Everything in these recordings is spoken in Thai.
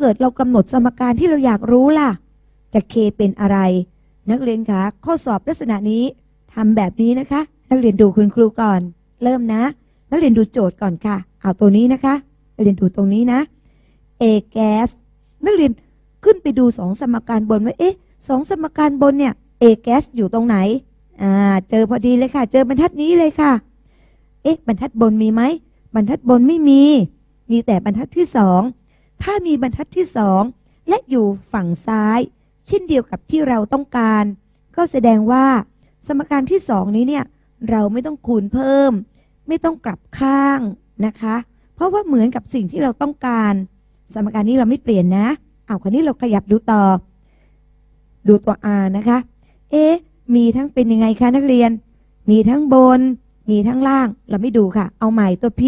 เกิดเรากำหนดสมการที่เราอยากรู้ล่ะ จะ k เป็นอะไร นักเรียนคะข้อสอบลักษณะนี้ทำแบบนี้นะคะ นักเรียนดูคุณครูก่อน เริ่มนะ นักเรียนดูโจทย์ก่อนค่ะ เอาตัวนี้นะคะนักเรียนดูตรงนี้นะ A gas นักเรียนขึ้นไปดูสองสมการบนว่าเอ๊ะสองสมการบนเนี่ย A gas อยู่ตรงไหนอ่าเจอพอดีเลยค่ะ เจอบรรทัดนี้เลยค่ะ เอ๊ะบรรทัดบนมีไหมบรรทัดบนไม่มี มีแต่บรรทัดที่สอง ถ้ามีบรรทัดที่สองและอยู่ฝั่งซ้าย เช่นเดียวกับที่เราต้องการ ก็แสดงว่า สมการที่สองนี้เนี่ยเราไม่ต้องคูณเพิ่ม ไม่ต้องกลับข้างนะคะ เพราะว่าเหมือนกับสิ่งที่เราต้องการ สมการนี้เราไม่เปลี่ยนนะเอาคราวนี้เราขยับดูต่อ ดูตัว R นะคะ เอ๊ะมีทั้งเป็นยังไงคะนักเรียน มีทั้งบน มีทั้งล่าง เราไม่ดูค่ะ เอาใหม่ตัว P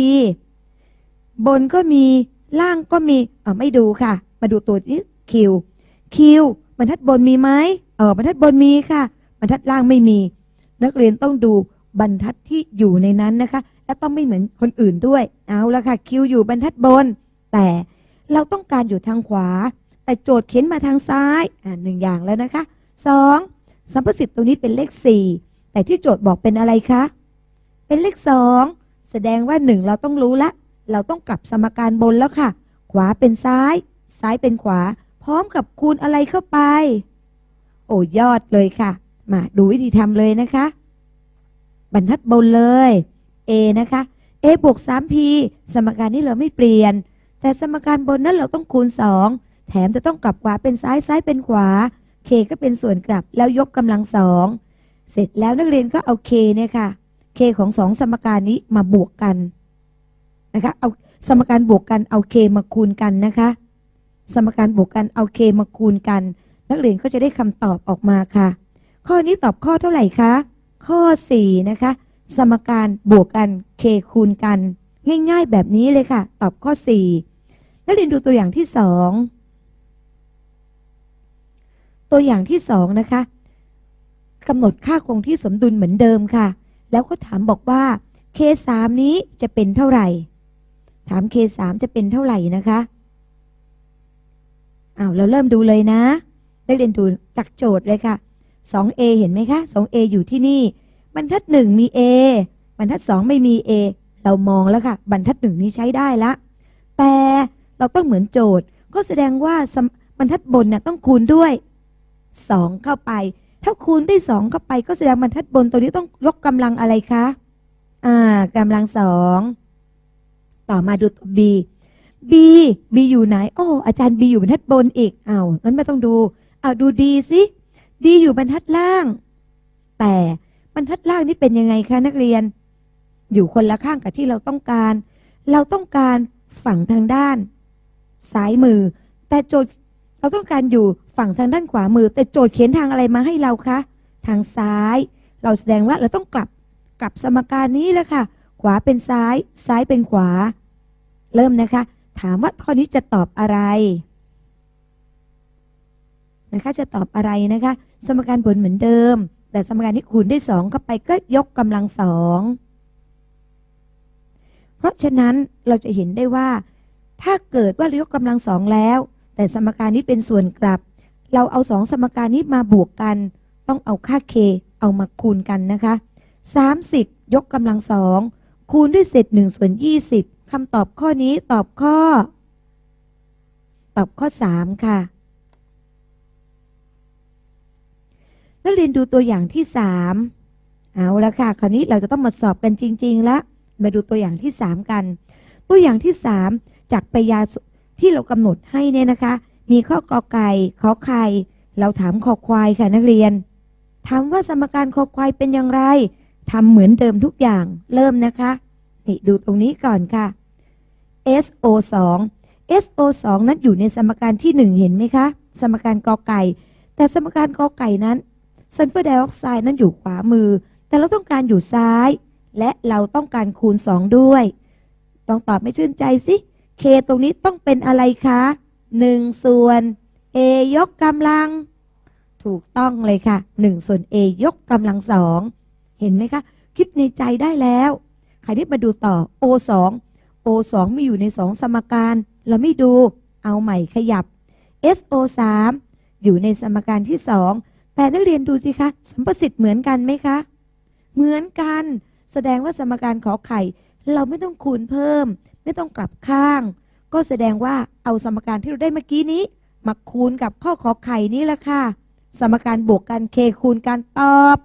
บนก็มี ล่างก็มีเออไม่ดูค่ะ มาดูตัวนี้ Q Q บรรทัดบนมีไหมเออบรรทัดบนมีค่ะ บรรทัดล่างไม่มี นักเรียนต้องดูบรรทัดที่อยู่ในนั้นนะคะ และต้องไม่เหมือนคนอื่นด้วย เอาละค่ะ Q อยู่บรรทัดบน แต่เราต้องการอยู่ทางขวา แต่โจทย์เข็นมาทางซ้ายอ่าหนึ่งอย่างแล้วนะคะสองสัมประสิทธิ์ตรงนี้เป็นเลขสี่แต่ที่โจทย์บอกเป็นอะไรคะเป็นเลขสองแสดงว่าหนึ่งเราต้องรู้ละ เราต้องกลับสมการบนแล้วค่ะ ขวาเป็นซ้าย ซ้ายเป็นขวา พร้อมกับคูณอะไรเข้าไป โอ้ยอดเลยค่ะ มาดูวิธีทำเลยนะคะ บรรทัดบนเลย A นะคะ A บวก 3P สมการนี้เราไม่เปลี่ยน แต่สมการบนนั้นเราต้องคูณ 2 แถมจะต้องกลับขวาเป็นซ้ายซ้ายเป็นขวา K ก็เป็นส่วนกลับแล้วยกกำลังสองเสร็จแล้วนักเรียนก็เอา K เนี่ยค่ะ K ของสองสมการนี้มาบวกกัน นะคะเอาสมการบวกกันเอา K มาคูณกันนะคะ สมการบวกกันเอา K มาคูณกัน นักเรียนก็จะได้คำตอบออกมาค่ะ ข้อนี้ตอบข้อเท่าไหร่คะข้อ 4 นะคะ สมการบวกกัน K คูณกัน ง่ายๆแบบนี้เลยค่ะ ตอบข้อ 4 นักเรียนดูตัวอย่างที่ 2 ตัวอย่างที่ 2 นะคะกำหนดค่าคงที่สมดุลเหมือนเดิมค่ะ แล้วก็ถามบอกว่า K3 นี้จะเป็นเท่าไหร่ ถาม K3 จะเป็นเท่าไหร่นะคะอ้าวเราเริ่มดูเลยนะ ได้เรียนดูจากโจทย์เลยค่ะ 2A เห็นไหมคะ 2A อยู่ที่นี่ บรรทัด 1 มี A บรรทัด 2 ไม่มี A เรามองแล้วค่ะ บรรทัด 1 นี้ใช้ได้ละ แต่เราต้องเหมือนโจทย์ ก็แสดงว่าบรรทัดบนน่ะต้องคูณด้วย 2 เข้าไป ถ้าคูณได้2เข้าไป ก็แสดงบรรทัดบนตัวนี้ต้องยกกำลังอะไรคะ อ่ากำลังสอง ต่อมาดูตัว B B B อยู่ไหน โอ้ อาจารย์ B อยู่บรรทัดบนอีกเอ้าวงั้นไม่ต้องดูเอาดู D สิ D อยู่บรรทัดล่าง แต่บรรทัดล่างนี่เป็นยังไงคะนักเรียน อยู่คนละข้างกับที่เราต้องการ เราต้องการฝั่งทางด้าน ซ้ายมือ แต่โจทย์เราต้องการอยู่ฝั่งทางด้านขวามือ แต่โจทย์เขียนทางอะไรมาให้เราคะ ทางซ้าย เราแสดงว่าเราต้องกลับกลับสมการนี้แล้วค่ะ ขวาเป็นซ้าย ซ้ายเป็นขวา เริ่มนะคะ ถามว่าข้อนี้จะตอบอะไรนะคะจะตอบอะไรนะคะ สมการผลเหมือนเดิม แต่สมการที่คูณได้สองเข้าไปก็ยกกำลังสองเพราะฉะนั้นเราจะเห็นได้ว่า ถ้าเกิดว่าเรายกกำลังสองแล้ว แต่สมการนี้เป็นส่วนกลับ เราเอาสองสมการนี้มาบวกกัน ต้องเอาค่า k เอามาคูณกันนะคะ30 ยกกำลังสอง คูณด้วยเศษ1ส่วน20คำตอบข้อนี้ตอบข้อ ตอบข้อ3ค่ะ นักเรียนดูตัวอย่างที่3เอาละค่ะ คราวนี้เราจะต้องมาสอบกันจริง ๆ แล้ว มาดูตัวอย่างที่3กัน ตัวอย่างที่3จากปยาที่เรากำหนดให้เนี่ยนะคะ มีข้อกอไก่ขอไข่เราถามขอควายค่ะนักเรียน ถามว่าสมการคอควายเป็นอย่างไรทำเหมือนเดิมทุกอย่าง เริ่มนะคะ นี่ดูตรงนี้ก่อนค่ะ SO 2 SO 2 นั้นอยู่ในสมการที่ 1 เห็นไหมคะ สมการกอไก่ แต่สมการกอไก่นั้นซัลเฟอร์ไดออกไซด์นั้นอยู่ขวามือ แต่เราต้องการอยู่ซ้าย และเราต้องการคูณ 2 ด้วย ต้องตอบไม่ชื่นใจสิ K ตรงนี้ต้องเป็นอะไรคะ 1 ส่วน A ยกกำลัง ถูกต้องเลยค่ะ 1 ส่วน A ยกกำลังสอง เห็นไหมคะ คิดในใจได้แล้ว ครที่มาดูต่อ O 2 O 2 มีอยู่ใน2สมการ เราไม่ดูเอาใหม่ขยับ SO3 อยู่ในสมการที่2แต่นักเรียนดูสิคะสัมประสิทธิ์เหมือนกันไหมคะ เหมือนกัน แสดงว่าสมการขอไข่ เราไม่ต้องคูณเพิ่ม ไม่ต้องกลับข้าง ก็แสดงว่าเอาสมการที่เราได้เมื่อกี้นี้มาคูณกับข้อขอไข่นี่แหละค่ะ สมการบวกกัน k คูณกันตอบ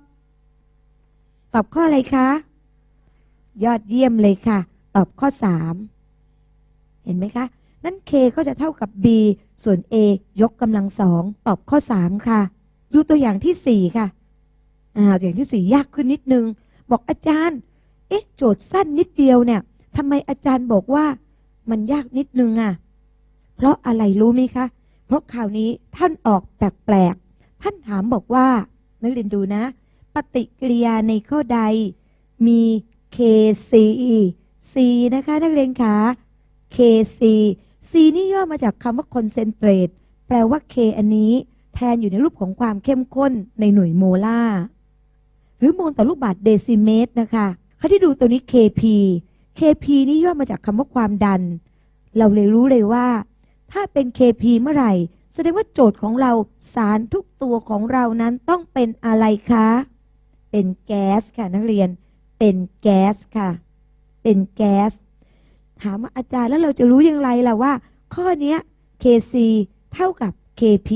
ตอบข้ออะไรคะ ยอดเยี่ยมเลยค่ะ ตอบข้อ 3 เห็นไหมคะ นั้น k ก็จะเท่ากับ b ส่วน a ยกกำลังสองตอบข้อ 3 ค่ะ ดูตัวอย่างที่ 4 ค่ะอ่าตัวอย่างที่ 4 ยากขึ้นนิดนึง บอกอาจารย์ เอ๊ะ โจทย์สั้นนิดเดียวเนี่ยทำไมอาจารย์บอกว่ามันยากนิดนึงอะ เพราะอะไรรู้ไหมคะ เพราะข่าวนี้ท่านออกแปลกๆ ท่านถามบอกว่า นักเรียนดูนะ ปฏิกิริยาในข้อใดมี KC C นะคะ นักเรียนคะ KC C นี่ย่อมาจากคำว่า concentrate แปลว่า K อันนี้แทนอยู่ในรูปของความเข้มข้นในหน่วยโมลาร์หรือโมลต่อลูกบาศก์เดซิเมตรนะคะเขาที่ดูตัวนี้ KP KP นี่ย่อมาจากคำว่าความดัน เราเลยรู้เลยว่า ถ้าเป็น KP เมื่อไหร่ แสดงว่าโจทย์ของเราสารทุกตัวของเรานั้นต้องเป็นอะไรคะ เป็นแก๊สค่ะนักเรียน เป็นแก๊สค่ะ เป็นแก๊ส ถามาอาจารย์แล้วเราจะรู้อย่างไรล่ะว่า ข้อนี้ KC เท่ากับ KP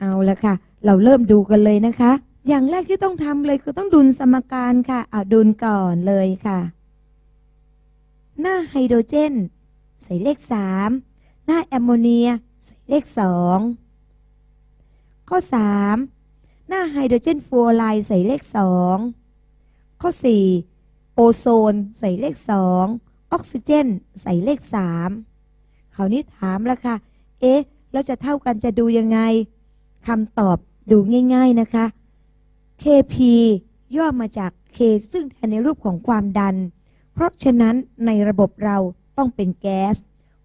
เอาละค่ะ เราเริ่มดูกันเลยนะคะ อย่างแรกที่ต้องทำเลยคือต้องดุลสมการค่ะเอาดุลก่อนเลยค่ะ หน้าไฮโดรเจน ใส่เลข 3 หน้าแอมโมเนีย ใส่เลข 2 ข้อ 3 หน้าไฮโดรเจนฟลูออไรด์ใส่เลข 2 ข้อ 4 โอโซนใส่เลข2องออกซิเจน ใส่เลข3คราวนี้ถามแล้วค่ะ เอ๊ะ แล้วจะเท่ากันจะดูยังไงคำตอบดูง่าย ๆนะคะ KP ย่อมาจาก K ซึ่งแทนในรูปของความดัน เพราะฉะนั้นในระบบเราต้องเป็นแก๊ส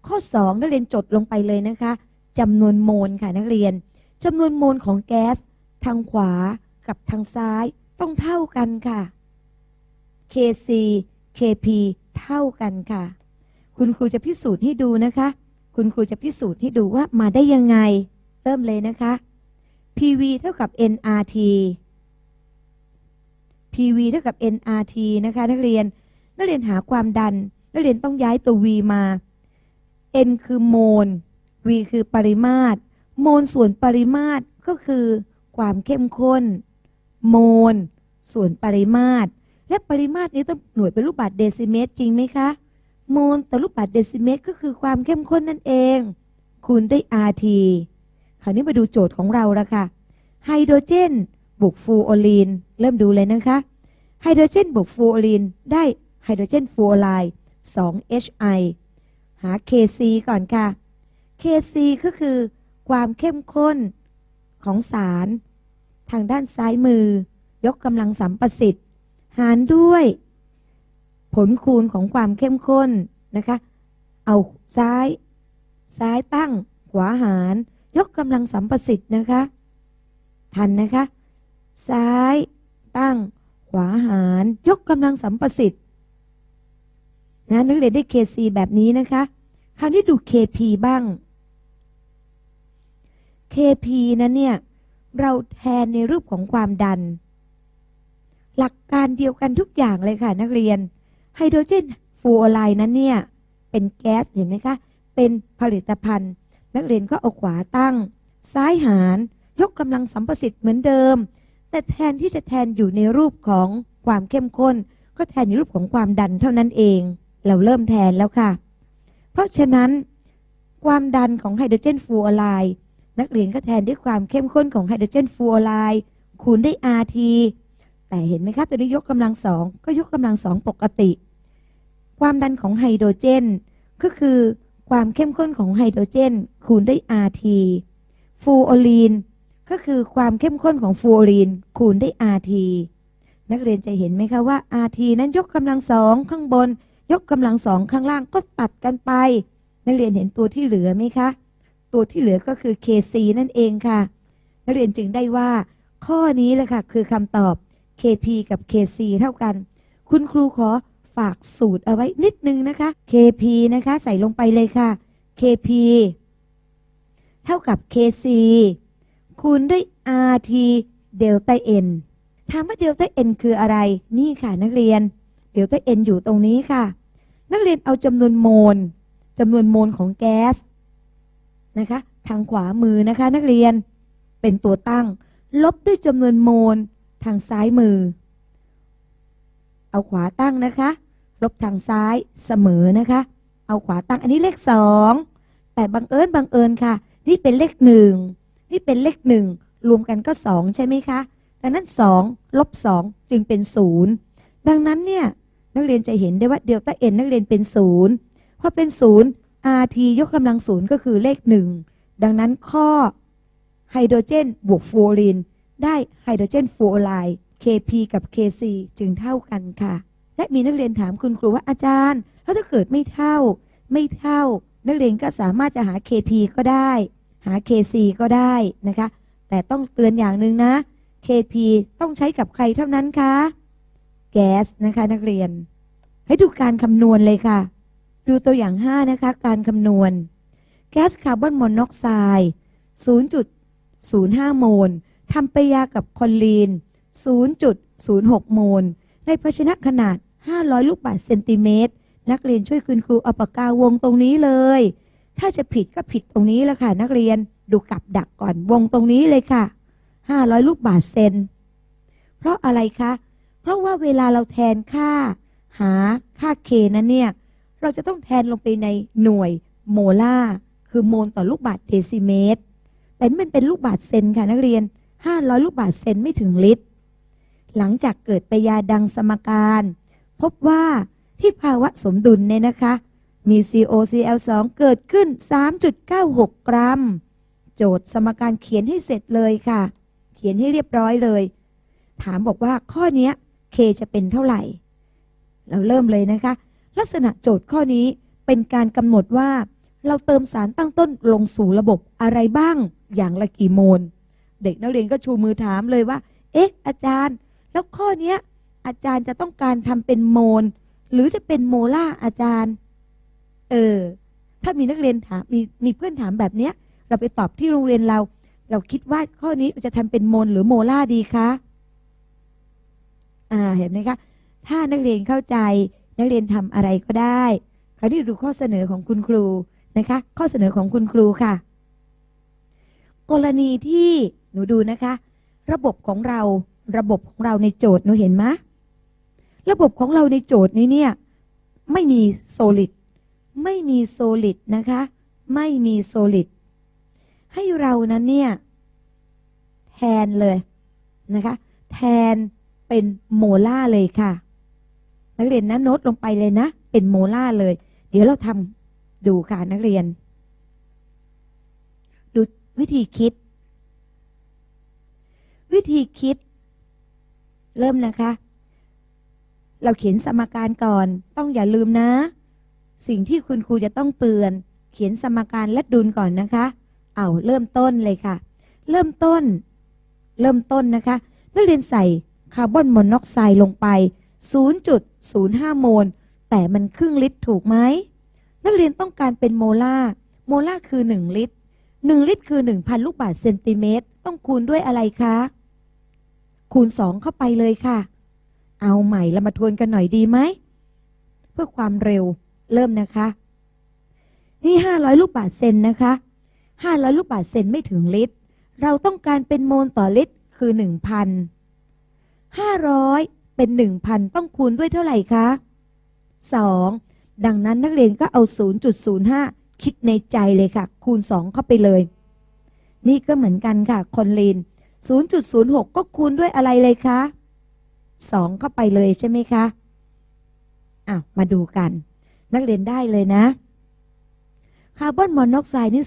ข้อ 2 นักเรียนจดลงไปเลยนะคะจำนวนโมลค่ะนักเรียนจำนวนโมลของแก๊ส ทางขวากับทางซ้ายต้องเท่ากันค่ะ KC KP เท่ากันค่ะ คุณครูจะพิสูจน์ให้ดูนะคะ คุณครูจะพิสูจน์ให้ดูว่ามาได้ยังไง เริ่มเลยนะคะ PV เท่ากับ nRT PV เท่ากับ nRT นะคะ นักเรียน นักเรียนหาความดัน นักเรียนต้องย้ายตัว V มา N คือโมล V คือปริมาตร โมลส่วนปริมาตรก็คือความเข้มข้น โมลส่วนปริมาตร และปริมาตรนี้ต้องหน่วยเป็นลูกบาศก์เดซิเมตรจริงไหมคะโมลต่อลูกบาศก์เดซิเมตร ก็คือความเข้มข้นนั่นเอง คูณด้วย RT คราวนี้มาดูโจทย์ของเราละค่ะ ไฮโดรเจนบวกฟูโอลีน เริ่มดูเลยนะคะ ไฮโดรเจนบวกฟูโอลีน ได้ไฮโดรเจนฟูโอไลด์ 2HI หา Kc ก่อนค่ะ Kc ก็คือความเข้มข้นของสาร ทางด้านซ้ายมือ ยกกำลังสัมประสิทธิ์ หารด้วย ผลคูณของความเข้มข้นนะคะ เอาซ้าย ซ้ายตั้ง ขวาหาร ยกกำลังสัมประสิทธิ์นะคะ ทันนะคะ ซ้ายตั้ง ขวาหาร ยกกำลังสัมประสิทธิ์นะนักเรียนได้ KC แบบนี้นะคะ คราวนี้ดู KP บ้าง KP นั้นเนี่ย เราแทนในรูปของความดัน หลักการเดียวกันทุกอย่างเลยค่ะนักเรียน ไฮโดรเจนฟูออไรด์นั้นเนี่ย เป็นแก๊สเห็นไหมคะ เป็นผลิตภัณฑ์ นักเรียนก็เอาขวาตั้ง ซ้ายหาร ยกกำลังสัมประสิทธิ์เหมือนเดิม แต่แทนที่จะแทนอยู่ในรูปของความเข้มข้น ก็แทนในรูปของความดันเท่านั้นเอง เราเริ่มแทนแล้วค่ะ เพราะฉะนั้น ความดันของไฮโดรเจนฟูออไรด์นักเรียนก็แทนด้วยความเข้มข้นของไฮโดรเจนฟูออไรด์คูณด้วย RT แต่เห็นไหมคะตัวนี้ยกกำลังสองก็ยกกำลังสองปกติ ความดันของไฮโดรเจน ก็คือความเข้มข้นของไฮโดรเจน คูณด้วย RT ฟูโอลีนก็คือความเข้มข้นของฟูโอลีนคูณด้วย RT นักเรียนจะเห็นไหมคะว่า RT นั้นยกกำลังสองข้างบน ยกกำลังสองข้างล่างก็ตัดกันไป นักเรียนเห็นตัวที่เหลือไหมคะ ตัวที่เหลือก็คือ KC นั่นเองค่ะ นักเรียนจึงได้ว่า ข้อนี้แหละค่ะคือคำตอบ KP กับ KC เท่ากัน คุณครูขอฝากสูตรเอาไว้นิดนึงนะคะ KP นะคะใส่ลงไปเลยค่ะ KP เท่ากับ Kc คูณด้วย RT เดลต้า N ถามว่าเดลต้า N คืออะไร นี่ค่ะนักเรียน เดลต้า N อยู่ตรงนี้ค่ะ นักเรียนเอาจำนวนโมลจำนวนโมลของแก๊สนะคะ ทางขวามือนะคะ นักเรียนเป็นตัวตั้ง ลบด้วยจำนวนโมล ทางซ้ายมือ เอาขวาตั้งนะคะ ลบทางซ้ายเสมอนะคะ เอาขวาตั้งอันนี้เลขสองแต่บังเอิญบังเอิญค่ะ นี่เป็นเลขหนึ่งนี่เป็นเลขหนึ่งรวมกันก็สองใช่ไหมคะดังนั้นสองลบสองจึงเป็นศูนย์ดังนั้นเนี่ยนักเรียนจะเห็นได้ว่าเดลต้าเอ็นนักเรียนเป็นศูนย์พอเป็นศูนย์ rt ยกกำลังศูนย์ก็คือเลขหนึ่งดังนั้นข้อไฮโดรเจนบวกฟลูออรีน ได้ไฮโดรเจนฟลูออไรด์ Kp กับ Kc จึงเท่ากันค่ะ และมีนักเรียนถามคุณครูว่าอาจารย์แล้วถ้าเกิดไม่เท่า ไม่เท่า นักเรียนก็สามารถจะหา Kp ก็ได้ หา Kc ก็ได้นะคะ แต่ต้องเตือนอย่างหนึ่งนะ Kp ต้องใช้กับใครเท่านั้นคะ แก๊สนะคะนักเรียน ให้ดูการคำนวณเลยค่ะ ดูตัวอย่าง 5 นะคะ การคำนวณ แก๊สคาร์บอนมอนอกไซด์0.05 โมล ทำปยากับคอนลีน 0.06 โมล ในภาชนะขนาด 500 ลูกบาศก์เซนติเมตร นักเรียนช่วยคุณครูเอาปากกาวงตรงนี้เลย ถ้าจะผิดก็ผิดตรงนี้แหละค่ะ นักเรียนดูกับดักก่อนวงตรงนี้เลยค่ะ 500 ลูกบาศก์เซน เพราะอะไรคะ เพราะว่าเวลาเราแทนค่า หาค่าเคนั้นเนี่ย เราจะต้องแทนลงไปในหน่วยโมล่าคือโมลต่อลูกบาศก์เดซิเมตรแต่มันเป็นลูกบาศก์เซนค่ะนักเรียน 500 ลูกบาศก์เซนไม่ถึงลิตร หลังจากเกิดปยาดังสมการ พบว่าที่ภาวะสมดุลเนี่ยนะคะ มี COCl2 เกิดขึ้น 3.96 กรัม โจทย์สมการเขียนให้เสร็จเลยค่ะ เขียนให้เรียบร้อยเลย ถามบอกว่าข้อนี้ K จะเป็นเท่าไหร่ เราเริ่มเลยนะคะ ลักษณะโจทย์ข้อนี้เป็นการกำหนดว่า เราเติมสารตั้งต้นลงสู่ระบบอะไรบ้างอย่างละกี่โมล เด็กนักเรียนก็ชูมือถามเลยว่า เอ๊ะ อาจารย์ แล้วข้อเนี้ย อาจารย์จะต้องการทำเป็นโมลหรือจะเป็นโมล่าอาจารย์ เออ ถ้ามีนักเรียนถามมีมีเพื่อนถามแบบเนี้ย เราไปตอบที่โรงเรียนเรา เราคิดว่าข้อนี้จะทำเป็นโมลหรือโมล่าดีคะอ่าเห็นไหมคะ ถ้านักเรียนเข้าใจ นักเรียนทำอะไรก็ได้คราวนี้ดูข้อเสนอของคุณครูนะคะ ข้อเสนอของคุณครูค่ะ กรณีที่ นูดูนะคะ ระบบของเราระบบของเราในโจทย์หนูเห็นไหมระบบของเราในโจทย์นี้เนี่ย ไม่มีโซลิดไม่มีโซลิดนะคะ ไม่มีโซลิดให้เรานั้นเนี่ยแทนเลยนะคะ แทนเป็นโมล่าเลยค่ะนักเรียนนะโน้ตลงไปเลยนะ เป็นโมล่าเลย เดี๋ยวเราทำดูค่ะนักเรียน ดูวิธีคิด วิธีคิด เริ่มนะคะ เราเขียนสมการก่อน ต้องอย่าลืมนะ สิ่งที่คุณครูจะต้องเตือน เขียนสมการและดุลก่อนนะคะ เอาเริ่มต้นเลยค่ะ เริ่มต้น เริ่มต้นนะคะ นักเรียนใส่คาร์บอนมอนอกไซด์ลงไป 0.05 โมล แต่มันครึ่งลิตรถูกไหม นักเรียนต้องการเป็นโมลาร์โมลาร์คือ 1 ลิตร 1 ลิตรคือ 1,000 ลูกบาศก์เซนติเมตร ต้องคูณด้วยอะไรคะ คูณ2เข้าไปเลยค่ะ เอาใหม่เรามาทวนกันหน่อยดีไหม เพื่อความเร็วเริ่มนะคะ นี่500ลูกบาศก์เซนนะคะ500ลูกบาศก์เซนไม่ถึงลิตร เราต้องการเป็นโมลต่อลิตรคือ1,000 500เป็น1,000ต้องคูณด้วยเท่าไหร่คะ2ดังนั้นนักเรียนก็เอา 0.05 คิดในใจเลยค่ะ คูณ 2 เข้าไปเลย นี่ก็เหมือนกันค่ะ คอนลีน 0.06 ก็คูณด้วยอะไรเลยคะ 2 เข้าไปเลยใช่ไหมคะอะมาดูกัน นักเรียนได้เลยนะ คาร์บอนมอนอกไซด์นี่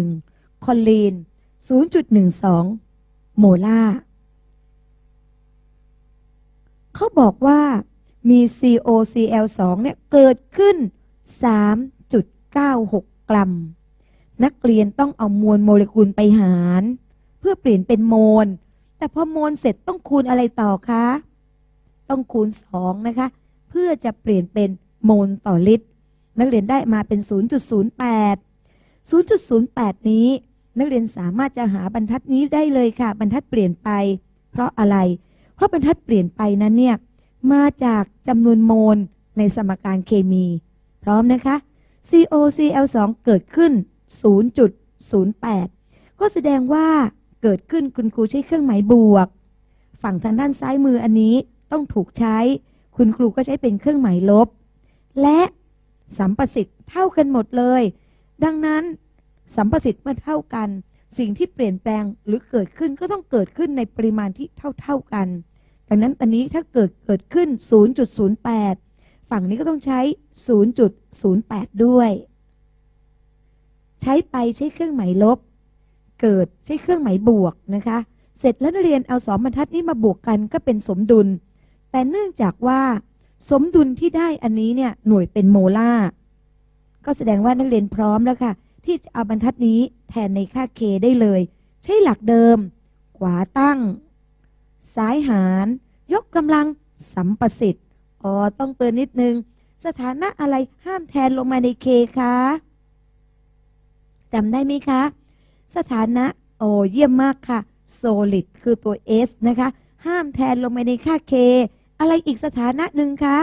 0.1 คอลีน 0.12 โมลาร์เขาบอกว่ามี COCl2 เนี่ยเกิดขึ้น 3.96 กรัม นักเรียนต้องเอามวลโมเลกุลไปหาร เพื่อเปลี่ยนเป็นโมล แต่พอโมลเสร็จต้องคูณอะไรต่อคะ ต้องคูณ2นะคะ เพื่อจะเปลี่ยนเป็นโมลต่อลิตร นักเรียนได้มาเป็น 0.08 0.08 นี้ นักเรียนสามารถจะหาบรรทัดนี้ได้เลยค่ะ บรรทัดเปลี่ยนไป เพราะอะไร เพราะบรรทัดเปลี่ยนไปนั้นเนี่ยมาจากจำนวนโมลในสมการเคมี พร้อมนะคะ COCl2 เกิดขึ้น 0.08 ก็แสดงว่า เกิดขึ้นคุณครูใช้เครื่องหมายบวก ฝั่งทางด้านซ้ายมืออันนี้ต้องถูกใช้ คุณครูก็ใช้เป็นเครื่องหมายลบ และสัมประสิทธิ์เท่ากันหมดเลย ดังนั้นสัมประสิทธิ์เมื่อเท่ากัน สิ่งที่เปลี่ยนแปลงหรือเกิดขึ้นก็ต้องเกิดขึ้นในปริมาณที่เท่าๆกัน ดังนั้นอันนี้ถ้าเกิดเกิดขึ้น 0.08 ฝั่งนี้ก็ต้องใช้ 0.08 ด้วย ใช้ไปใช้เครื่องหมายลบ เกิดใช้เครื่องหมายบวกนะคะ เสร็จแล้วนักเรียนเอาสองบรรทัดนี้มาบวกกันก็เป็นสมดุล แต่เนื่องจากว่า สมดุลที่ได้อันนี้เนี่ยหน่วยเป็นโมลาร์ก็แสดงว่านักเรียนพร้อมแล้วค่ะ ที่จะเอาบรรทัดนี้แทนในค่า k ได้เลย ใช้หลักเดิม ขวาตั้ง ซ้ายหาร ยกกำลังสัมประสิทธิ์อ๋อต้องเตือนนิดนึง สถานะอะไรห้ามแทนลงมาใน k คะจำได้ไหมคะ สถานะโอ้เยี่ยมมากค่ะ solid คือตัว s นะคะ ห้ามแทนลงไปในค่า k อะไรอีกสถานะหนึ่งคะ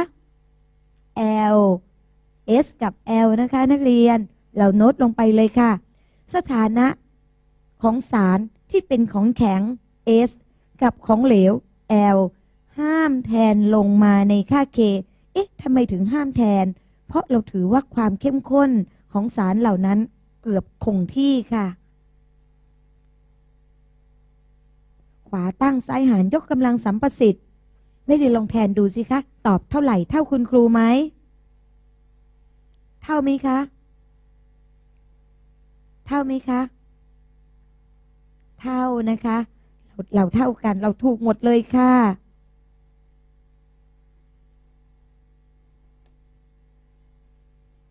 L S กับ L นะคะนักเรียน เราโน้ตลงไปเลยค่ะ สถานะของสารที่เป็นของแข็ง S กับของเหลว L ห้ามแทนลงมาในค่า K เอ๊ะทำไมถึงห้ามแทน เพราะเราถือว่าความเข้มข้นของสารเหล่านั้นเกือบคงที่ค่ะ ขวาตั้งซ้ายหารยกกำลังสัมประสิทธิ์ได้เรียนลองแทนดูสิคะ ตอบเท่าไหร่เท่าคุณครูไหม เท่าไหมคะ เท่าไหมคะ เท่านะคะ เราเราเท่ากันเราถูกหมดเลยค่ะ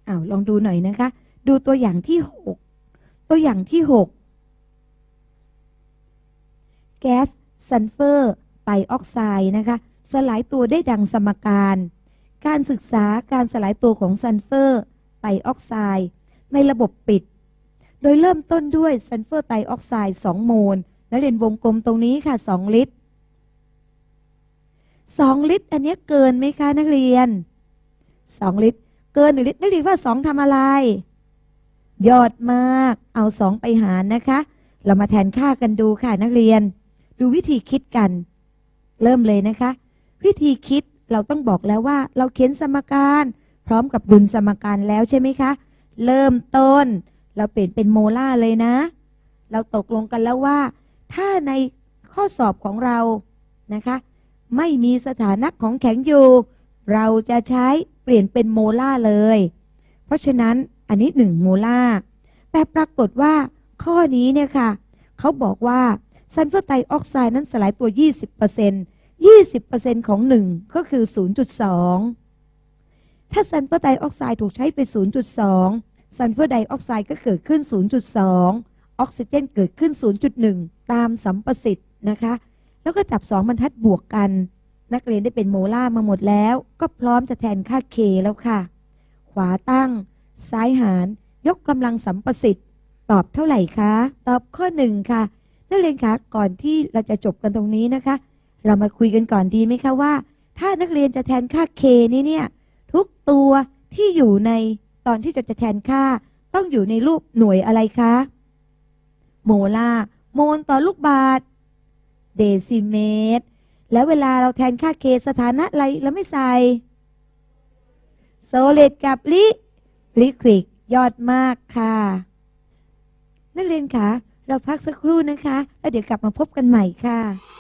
อ้าวลองดูหน่อยนะคะ ดูตัวอย่างที่หกตัวอย่างที่หก แก๊สซัลเฟอร์ไตรออกไซด์นะคะสลายตัวได้ดังสมการ การศึกษาการสลายตัวของซัลเฟอร์ไตรออกไซด์ในระบบปิด โดยเริ่มต้นด้วยซัลเฟอร์ไตรออกไซด์2โมล แล้วเรียนวงกลมตรงนี้ค่ะ 2 ลิตร 2 ลิตร อันนี้เกินไหมคะนักเรียน 2 ลิตร เกินหนึ่งลิตรนักเรียนว่า 2ทำอะไร ยอดมาก เอา 2 ไปหารนะคะ เรามาแทนค่ากันดูค่ะนักเรียน ดูวิธีคิดกัน เริ่มเลยนะคะ วิธีคิดเราต้องบอกแล้วว่า เราเขียนสมการ พร้อมกับดุลสมการแล้วใช่ไหมคะ เริ่มต้น เราเปลี่ยนเป็นโมลาร์เลยนะ เราตกลงกันแล้วว่า ถ้าในข้อสอบของเรานะคะ ไม่มีสถานะของแข็งอยู่ เราจะใช้เปลี่ยนเป็นโมลาร์เลย เพราะฉะนั้นอันนี้ 1 โมลาร์แต่ปรากฏว่าข้อนี้เนี่ยค่ะ เขาบอกว่า ซัลเฟอร์ไตออกไซด์นั้นสลายตัว 20% 20%ของ 1 ก็คือ 0.2 ถ้าซัลเฟอร์ไตรออกไซด์ถูกใช้ไป 0.2 ซัลเฟอร์ไดออกไซด์ก็เกิดขึ้น 0.2 ออกซิเจนเกิดขึ้น 0.1 ตามสัมประสิทธิ์นะคะ แล้วก็จับ 2 บรรทัดบวกกัน นักเรียนได้เป็นโมลาร์มาหมดแล้ว ก็พร้อมจะแทนค่า K แล้วค่ะ ขวาตั้ง ซ้ายหาร ยกกำลังสัมประสิทธิ์ ตอบเท่าไหร่คะ ตอบข้อหนึ่งค่ะ นักเรียนคะก่อนที่เราจะจบกันตรงนี้นะคะ เรามาคุยกันก่อนดีไหมคะว่า ถ้านักเรียนจะแทนค่า K นี้เนี่ยทุกตัวที่อยู่ในตอนที่จะจะแทนค่า ต้องอยู่ในรูปหน่วยอะไรคะ โมลาร์โมลต่อลูกบาศก์เดซิเมตร แล้วเวลาเราแทนค่า K สถานะอะไรเราไม่ใส่โซลิดกับลิลิควิกยอดมากค่ะ นักเรียนคะ เราพักสักครู่นะคะแล้วเดี๋ยวกลับมาพบกันใหม่ค่ะ